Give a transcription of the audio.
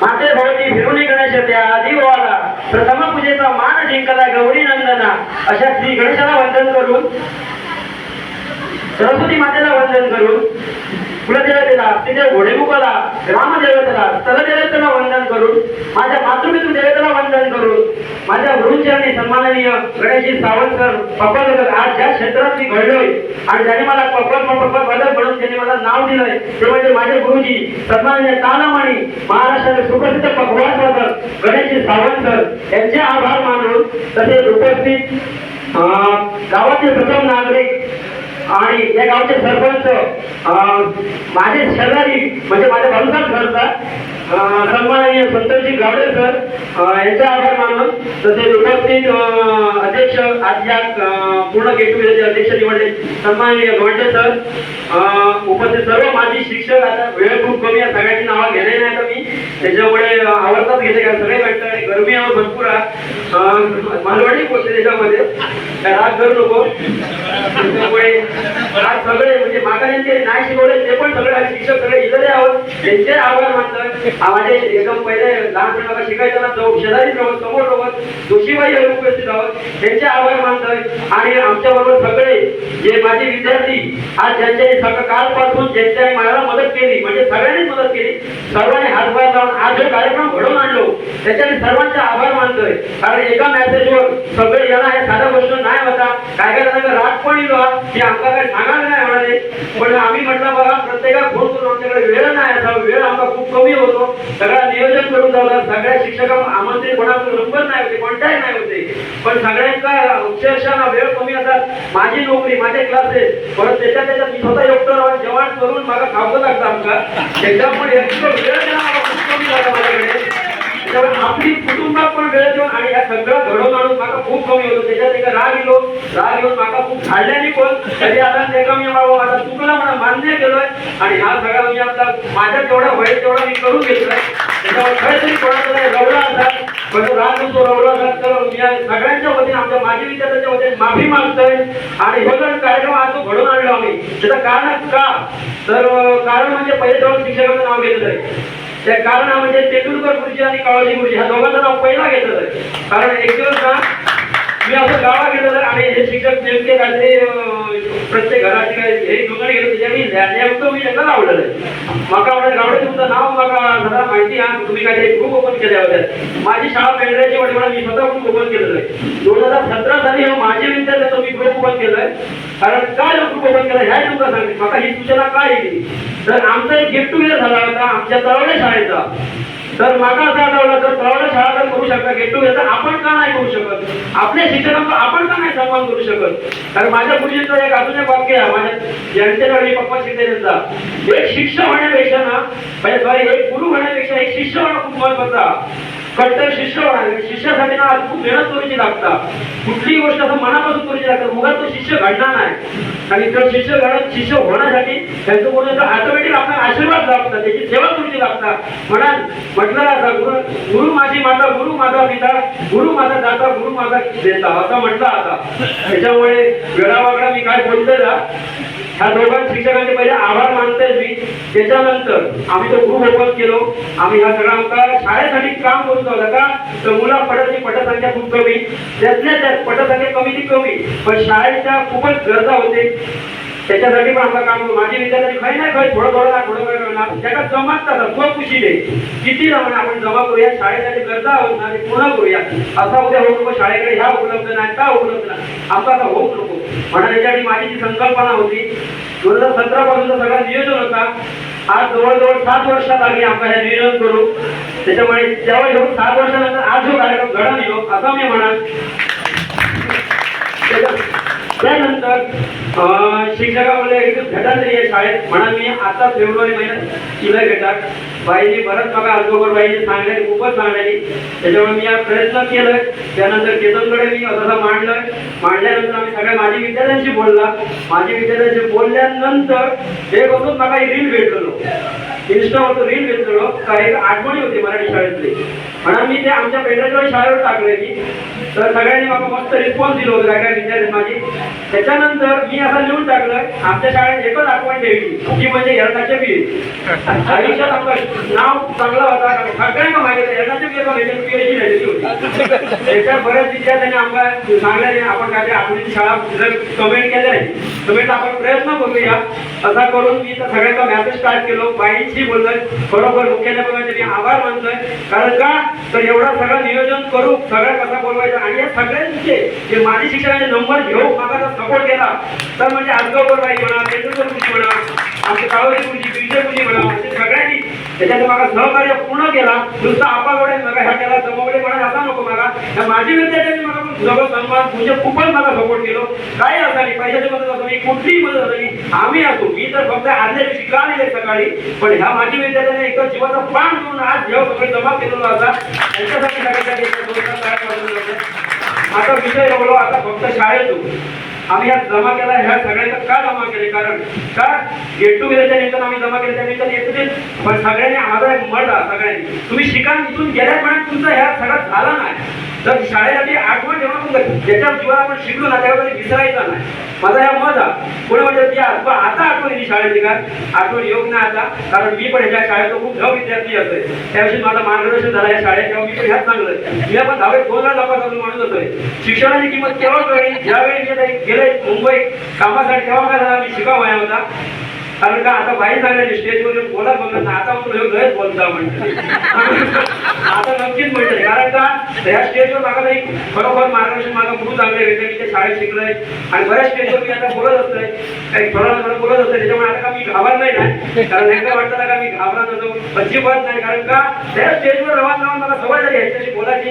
माते भोवती फिरुनी गणेश त्या आदिवाला प्रथम पूजेचा मान जिंकला गौरी नंदना. अशा श्री गणेशाला वंदन करून सरस्वती मातेला वंदन करून कुलदेवतेला तिथे घोडेमुखाला ग्रामदेवतेला स्थलदेवतेला वंदन करून माझ्या मातृपितृ देवतेला वंदन करून माझ्या गुरुचरणी सन्माननीय गणेशजी सावंत सर पप्पा आज ज्या क्षेत्रात मी घडलोय आणि ज्याने मला पप्पा पप्पा बदल म्हणून त्यांनी मला नाव दिलंय ते म्हणजे माझे गुरुजी सन्माननीय तानामणी महाराष्ट्राचे सुप्रसिद्ध पकवान सर गणेशजी सावंत सर यांचे आभार मानून तसेच उपस्थित गावातील प्रथम नागरिक आणि या गावचे सरपंच माझे शेजारी म्हणजे माझ्या भाऊसाहेब घरचा अं, सन्माननीय संतोषजी गावडे सर यांचा आभार मानून तसेच उपस्थित अध्यक्ष आज या पूर्ण गेट टुगेदरचे अध्यक्ष निवडले. सन्माननीय गवंडे सर उपस्थित सर्व माजी शिक्षक आता वेळ खूप कमी आहे सगळ्यांची नावं घेणे नाही तर मी. त्याच्यामुळे अं, आवडताच घेते का सगळे? भेटतात भरपूर आहे. अं, मालवणी पोचते त्याच्यामध्ये. काय लोक करू नको त्याच्यामुळे आज सगळे म्हणजे मागाऱ्यांचे नाही शिकवले ते पण सगळे शिक्षक सगळे इकडे आहोत. त्यांचे आभार मानतात. आम्हाला एकदम पहिले लहानपणी मला शिकायचं जाऊ शेजारी आहोत समोर आहोत जोशीबाई हे उपस्थित आहोत. त्यांचे आभार मानतात. आणि आमच्या बरोबर सगळे जे माझे विद्यार्थी आज ज्यांच्या सगळं कालपासून ज्यांच्या मला मदत केली सगळ्यांनी मदत केली. सर्वांनी हातभार लावून आज जो कार्यक्रम घडवून आणलो. त्याच्याने सर्वांचे आभार मानतोय. कारण एका मेसेजवर सगळे जण हे साधा गोष्ट नाही होता. काय काय राग पण येलो की आमका काय सांगायला नाही म्हणाले. पण आम्ही म्हटलं बघा प्रत्येकाला फोन करून आमच्याकडे वेळ नाही. असा वेळ आमचा खूप कमी होतो. सगळा नियोजन करून जातात. सगळ्या शिक्षकांना आमंत्रित कोणाचं नंबर नाही होते कॉन्टॅक्ट नाही होते. पण सगळ्यांचा अक्षरशः वेळ कमी असतात. माझी नोकरी माझे क्लासेस परत त्याच्या त्याच्यात मी स्वतः एकटं राहून जेवण करून मला खावं लागतं आमका त्याच्यामुळे इतकं वेळ कमी झाला माझ्याकडे. आपली कुटुंबात पण वेळ देऊन आणि या सगळं घडवून आणून मला खूप कमी होतो. त्याच्यात एका राग येऊन मला खूप झाडल्याने कोण तरी आता ते कमी बाबा आता चुकलं मला मान्य केलोय आणि हा सगळा मी आपला माझ्या तेवढा वय तेवढा मी करून घेतलाय. त्याच्यावर खरंतरी कोणाचा रवला असा पण राग तो रवला असा तर मी या सगळ्यांच्या वतीने आमच्या माजी विचाराच्या वतीने माफी मागतोय. आणि हे जर कार्यक्रम आज जो घडवून आणलो आम्ही त्याचं कारण का? तर कारण म्हणजे पहिले दोन शिक्षकाचं नाव घेतलं आहे त्या कारण म्हणजे तेंडुलकर गुरुजी आणि काळोजी गुरुजी ह्या दोघांचं नाव पहिला घेतलं कारण एक दिवस ना मी असं गावा गेलो तर आणि हे शिक्षक नेमके काहीतरी प्रत्येक घराचे काय हे दुकान गेलो त्याच्या मी नेमकं मी त्यांना लावलेलं आहे. माका म्हणजे गावडे तुमचं नाव माका जरा माहिती आहे तुम्ही काहीतरी ग्रुप ओपन केल्या होत्या. माझी शाळा पेंढऱ्याची वडील मी स्वतः ग्रुप ओपन केलेलं आहे. दोन हजार सतरा साली हे माझे विद्यार्थी तो मी ग्रुप ओपन केलंय कारण काय ग्रुप ओपन केलं ह्या तुमका सांगितलं माका ही सूचना काय दिली तर आमचा एक गेट टुगेदर झाला होता आमच्या तळवडे शाळेचा. तर मागास असं तर तळवडे शाळा तर करू शकता गेट टुगेदर आपण का नाही करू शकत? आपल्या शिक्षकांचा आपण का नाही सन्मान करू शकत? कारण माझ्या गुरुजींचं एक अजून एक वाक्य आहे माझ्या ज्यांच्या वेळी पप्पा शिकले त्यांचा एक शिष्य होण्यापेक्षा ना म्हणजे सॉरी एक गुरु होण्यापेक्षा एक शिष्य होणं खूप महत्त्वाचा कट्टर शिष्य होणार शिष्यासाठी ना आज खूप मेहनत करूची लागता. कुठलीही गोष्ट असं मनापासून करूची लागतात मुगात तो शिष्य घडणार नाही. आणि तर शिष्य घडत शिष्य होण्यासाठी त्यांचं कोणी ऑटोमॅटिक आपल्याला आशीर्वाद लागतात त्याची सेवा करूची लागतात म्हणा म्हटलं आता गुरु गुरु माझी माता गुरु माझा पिता गुरु माझा दाता गुरु माझा देता असं म्हटलं आता. त्याच्यामुळे वेळावागडा मी काय बोलतोय ना ह्या दोघां शिक्षकांचे पहिले आभार मानतोय मी. त्याच्यानंतर आम्ही तो ग्रुप ओपन केलो. आम्ही ह्या सगळा आमचा शाळेसाठी काम करून होतं का तर मुला पटाची पटसंख्या खूप कमी. त्यातल्या त्यात पटसंख्या कमी ती कमी. पण शाळेच्या खूपच गरजा होते त्याच्यासाठी पण आमचं काम माझे विद्यार्थी खय नाही खय थोडं थोडं ना थोडं थोडं करणार त्याला जमात स्वखुशीने किती जमा आपण जमा करूया शाळेसाठी गरजा आहोत ना ते पूर्ण करूया. असा उद्या होऊ नको शाळेकडे ह्या उपलब्ध नाही का उपलब्ध नाही. आमचा आता होऊ नको. म्हणून याच्यासाठी माझी जी संकल्पना होती दोन हजार सतरा पासूनचा सगळा नियोजन होता. आज जवळजवळ सात वर्षात आली आमचा हे नियोजन करू. त्याच्यामुळे जेव्हा जेव्हा सात वर्षानंतर आज जो कार्यक्रम घडून येऊ हो, असं मी म्हणाल त्यानंतर अं, शिक्षकामध्ये एक घटातरी शाळेत म्हणा मी आता फेब्रुवारी महिन्यात तिला घेतात बाईने बरंच बघा आजोबर बाईने सांगणारी खूपच सांगणारी त्याच्यामुळे मी हा प्रयत्न केलं त्यानंतर केतनकडे मी असं मांडलं मांडल्यानंतर आम्ही सगळ्या माझी विद्यार्थ्यांशी बोलला. माझी विद्यार्थ्यांशी बोलल्यानंतर हे बघून मला रील भेटलो इंस्टॉल रील घेतलेलो काही आठवणी होती मराठी शाळेतली. म्हणून मी ते आमच्या पेंढाच्या शाळेवर टाकलेली तर सगळ्यांनी बाबा मस्त रिस्पॉन्स दिला होता सगळ्या विद्यार्थी माझी? त्याच्यानंतर मी असं लिहून टाकलं आमच्या शाळेत एकच आठवण ठेवली ती म्हणजे यंदाच्या बी आयुष्यात आपलं नाव चांगला होता सगळ्यांना माहिती होतं. यरणाचे बीज पीएचडी झालेली होती. त्याच्यात बऱ्याच विद्यार्थ्यांनी आम्हाला सांगले आपण काय आपली शाळा जर कमेंट केलं नाही कमेंट आपण प्रयत्न करूया. असा करून मी तर सगळ्यांचा मॅसेज स्टार्ट केलो. बाईंशी बोललोय. बरोबर मुख्याध्यापकांचे मी आभार मानतोय. कारण का? तर एवढा सगळं नियोजन करू. सगळं कसं बोलवायचं? आणि सगळ्यांचे जे माझे शिक्षणाचे नंबर घेऊ मला सपोर्ट केला तर म्हणजे आजगावकर बाई म्हणा तेंडुलकर गुरुजी म्हणा आमचे काळोजी गुरुजी विजय गुरुजी म्हणा सगळ्यांनी त्याच्यात मला सहकार्य पूर्ण केला. नुसतं आपागोडे नका ह्या केला जमवडे म्हणा असा नको मला त्या माझी विद्यार्थ्यांनी मला पण सगळं सन्मान म्हणजे खूपच मला सपोर्ट केलो. काही असं पैशाची मदत असो नाही कुठलीही मदत असो नाही आम्ही असो. मी तर फक्त आदल्या दिवशी का नाही सकाळी पण ह्या माझी विद्यार्थ्यांनी एक जीवाचा प्राण घेऊन आज जेव्हा सगळे जमा केलेला होता त्यांच्यासाठी सगळ्यांच्या आता विषय एवढो आता फक्त शाळेतून आम्ही ह्या जमा केला ह्या सगळ्यांना का जमा केले? कारण का? गेट टुगेदरच्या निमित्तानं आम्ही जमा केल्याच्या त्या निमित्तानं एकत्रित पण सगळ्यांनी माझा एक मत सगळ्यांनी. तुम्ही शिका इथून गेल्या पण तुमचा ह्या सगळा झाला नाही. तर शाळेसाठी आठवण ठेवणं तुमचं ज्याच्या जीवाला आपण शिकलो ना त्यावेळेला विसरायचं नाही. माझा ह्या मत आहे. कोणी म्हणतात की आता आठवण येईल शाळेची आठवण योग नाही आता? कारण मी पण ह्या शाळेचा खूप नव विद्यार्थी असतोय. त्याविषयी माझं मार्गदर्शन झालं या शाळेत. तेव्हा मी पण ह्याच सांगलं मी आपण दहावीत दोन वेळा नापास अजून माणूस होतोय. शिक्षणाची किंमत केव्हा कळली? ज्यावेळी गेलंय मुंबई कामासाठी तेव्हा काय झाला मी शिकाव होता. कारण का आता बाई सांगायची स्टेजवर येऊन बोला बघत आता म्हणून लयच बोलता म्हणतो आता नक्कीच म्हणतोय कारण का त्या स्टेजवर माझा नाही खरोखर मार्गदर्शन माझा गुरु चांगले भेटले मी ते शाळेत शिकलोय. आणि बऱ्याच स्टेजवर मी आता बोलत असतोय काही थोडा थोडं बोलत असतोय त्याच्यामुळे आता का मी घाबरत नाही ना? कारण एकदा वाटतं का मी घाबरत होतो अजिबात नाही कारण का त्या स्टेजवर रवान रवान मला सवय झाली ह्याच्याशी बोलायची.